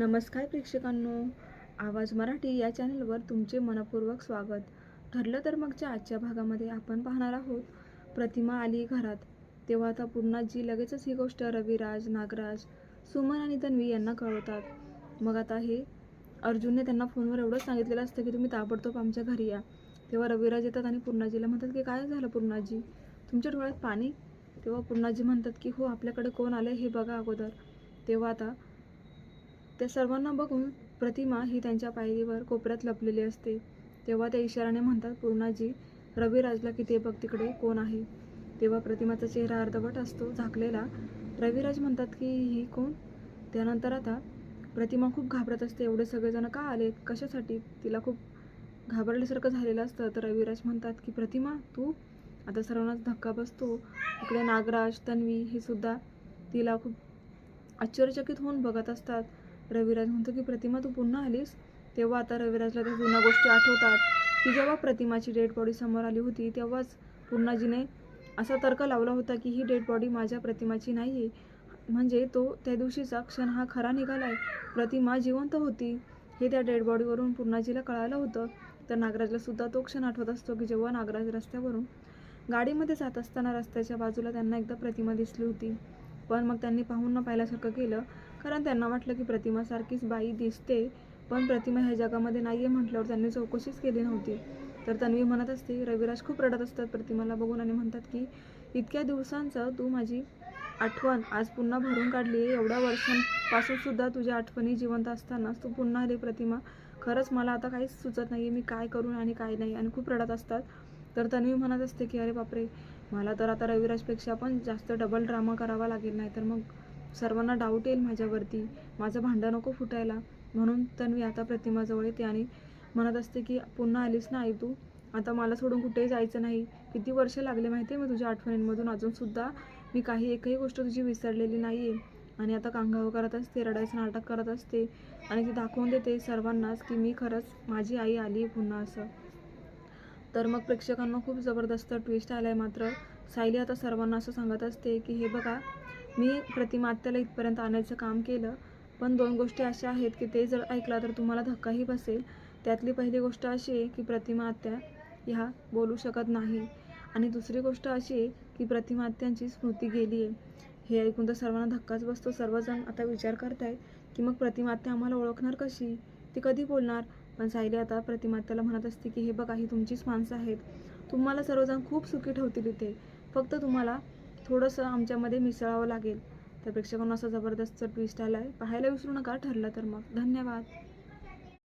नमस्कार प्रेक्षकांनो. आवाज मराठी या चॅनलवर तुमचे मनपूर्वक स्वागत. ठरलं तर मगच्या आजच्या भागामध्ये आपण पाहणार आहोत प्रतिमा आली घरात. तेव्हा आता पूर्णाजी लगेचच ही गोष्ट रविराज नागराज सुमन आणि तन्वी यांना कळवतात. मग आता हे अर्जुनने त्यांना फोनवर एवढंच सांगितलेलं असतं की तुम्ही ताबडतोब आमच्या घरी या. तेव्हा रविराज येतात आणि पूर्णाजीला म्हणतात की काय झालं पूर्णाजी? तुमच्या डोळ्यात पाणी? तेव्हा पूर्णाजी म्हणतात की हो आपल्याकडे कोण आलं हे बघा अगोदर. तेव्हा आता त्या सर्वांना बघून प्रतिमा ही त्यांच्या पायरीवर कोपऱ्यात लपलेली असते. तेव्हा त्या इशाराने म्हणतात पूर्णाजी रविराजला की ते बघ तिकडे? कोण आहे? तेव्हा प्रतिमाचा चेहरा अर्धवट असतो झाकलेला. रविराज म्हणतात की ही कोण? त्यानंतर आता प्रतिमा खूप घाबरत असते एवढे सगळेजण का आले कशासाठी? तिला खूप घाबरल्यासारखं झालेलं असतं. तर रविराज म्हणतात की प्रतिमा तू? आता सर्वांनाच धक्का बसतो. इकडे नागराज तन्वी हे सुद्धा तिला खूप आश्चर्यचकित होऊन बघत असतात. रविराज म्हणतो की प्रतिमा तू पुन्हा आलीस? तेव्हा आता रविराजला त्या जुन्या गोष्टी आठवतात की जेव्हा प्रतिमाची डेड बॉडी समोर आली होती तेव्हाच पूर्णाजीने असा तर्क लावला होता की ही डेड बॉडी माझ्या प्रतिमाची नाही आहे म्हणजे तो त्या दिवशीचा क्षण हा खरा निघाला आहे प्रतिमा जिवंत होती. हे त्या डेड बॉडीवरून पूर्णाजीला कळालं होतं. तर नागराजला सुद्धा तो क्षण आठवत असतो की जेव्हा नागराज रस्त्यावरून गाडीमध्ये जात असताना रस्त्याच्या बाजूला त्यांना एकदा प्रतिमा दिसली होती. पण मग त्यांनी पाहून न पाहिल्यासारखं केलं. कारण त्यांना वाटलं की प्रतिमासारखीच बाई दिसते पण प्रतिमा ह्या जगामध्ये नाही आहे म्हटल्यावर त्यांनी चौकशीच केली नव्हती. तर तन्वी म्हणत असते रविराज खूप रडत असतात प्रतिमाला बघून आणि म्हणतात की इतक्या दिवसांचं तू माझी आठवण आज पुन्हा भरून काढली आहे एवढ्या वर्षांपासून सुद्धा तुझ्या आठवणी जिवंत असतानाच तू पुन्हा आली प्रतिमा खरंच मला आता काहीच सुचत नाही आहे मी काय करू आणि काय नाही आणि खूप रडत असतात. तर तन्वी म्हणत असते की अरे बापरे मला तर आता रविराजपेक्षा पण जास्त डबल ड्रामा करावा लागेल नाही तर मग सर्वांना डाऊट येईल माझ्यावरती. माझं भांडं नको फुटायला. म्हणून तन्वी आता प्रतिमाजवळ येते आणि म्हणत असते की पुन्हा आलीस ना आई तू? आता मला सोडून कुठेही जायचं नाही. किती वर्ष लागले माहिती आहे मी तुझ्या आठवणींमधून. अजूनसुद्धा मी काही एकही गोष्ट तुझी विसरलेली नाही आहे आणि आता कांगाव करत असते रडायचं नाटक करत असते आणि ती दाखवून देते सर्वांनाच की मी खरंच माझी आई आली आहे पुन्हा असं. तर मग प्रेक्षकांना खूप जबरदस्त ट्विस्ट आला आहे मात्र. सायली आता सर्वांना असं सांगत असते की हे बघा मी प्रतिमा आत्याला इथपर्यंत आणायचं काम केलं पण दोन गोष्टी अशा आहेत की ते जर ऐकला तर तुम्हाला धक्काही बसेल. त्यातली पहिली गोष्ट अशी आहे की प्रतिमा आत्या ह्या बोलू शकत नाही. आणि दुसरी गोष्ट अशी आहे की प्रतिमा आत्यांची स्मृती गेली आहे. हे ऐकून तर सर्वांना धक्काच बसतो. सर्वजण आता विचार करतायत की मग प्रतिमा आत्या आम्हाला ओळखणार कशी? ती कधी बोलणार? पण सायली आता प्रतिमात्याला म्हणत असते की हे बघा ही तुमचीच माणसं आहेत. तुम्हाला सर्वजण खूप सुखी ठेवतील इथे. फक्त तुम्हाला थोडंसं आमच्यामध्ये मिसळावं लागेल. तर प्रेक्षकांना असा जबरदस्त ट्विस्ट आला आहे पाहायला विसरू नका ठरलं तर मग. धन्यवाद.